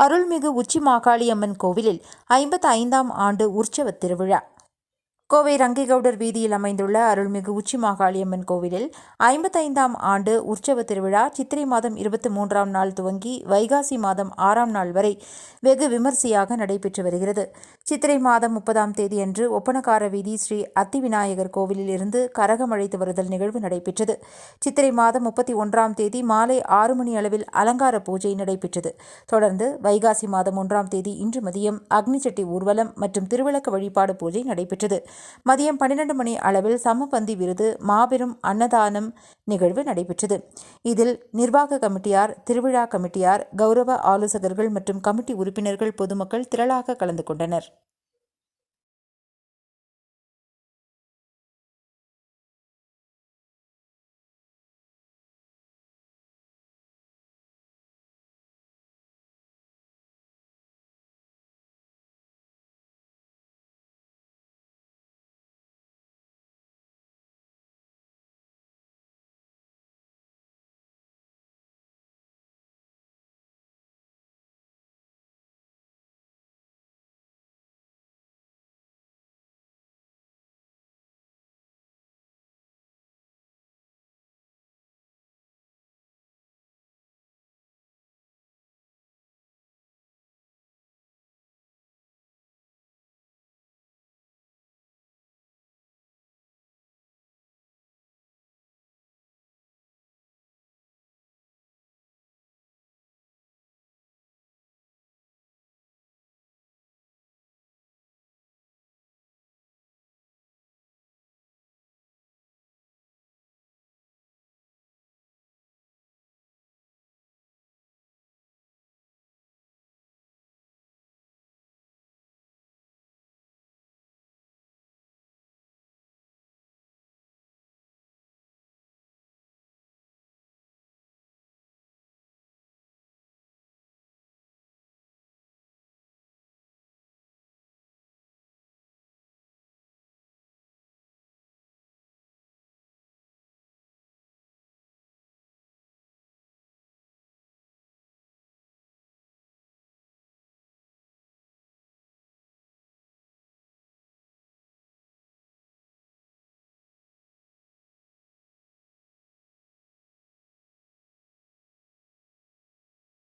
அருள்மிகு உச்சி மாகாளியம்மன் கோவிலில் ஐம்பத்து ஐந்தாம் ஆண்டு உற்சவத் திருவிழா. கோவை ரங்கிகவுடர் வீதியில் அமைந்துள்ள அருள்மிகு உச்சி மாகாளியம்மன் கோவிலில் ஐம்பத்தைந்தாம் ஆண்டு உற்சவ திருவிழா சித்திரை மாதம் இருபத்தி மூன்றாம் நாள் துவங்கி வைகாசி மாதம் ஆறாம் நாள் வரை வெகு விமர்சையாக நடைபெற்று வருகிறது. சித்திரை மாதம் முப்பதாம் தேதியன்று ஒப்பனக்கார வீதி ஸ்ரீ அத்தி விநாயகர் கோவிலில் இருந்து கரகம் அழைத்து வருதல் நிகழ்வு நடைபெற்றது. சித்திரை மாதம் முப்பத்தி ஒன்றாம் தேதி மாலை ஆறு மணி அளவில் அலங்கார பூஜை நடைபெற்றது. தொடர்ந்து வைகாசி மாதம் ஒன்றாம் தேதி இன்று மதியம் அக்னிச்சட்டி ஊர்வலம் மற்றும் திருவிளக்கு வழிபாடு பூஜை நடைபெற்றது. மதியம் பன்னிரண்டு மணி அளவில் சமபந்தி விருது மாபெரும் அன்னதானம் நிகழ்வு நடைபெற்றது. இதில் நிர்வாக கமிட்டியார் திருவிழா கமிட்டியார் கௌரவ ஆலோசகர்கள் மற்றும் கமிட்டி உறுப்பினர்கள் பொதுமக்கள் திரளாக கலந்து கொண்டனர்.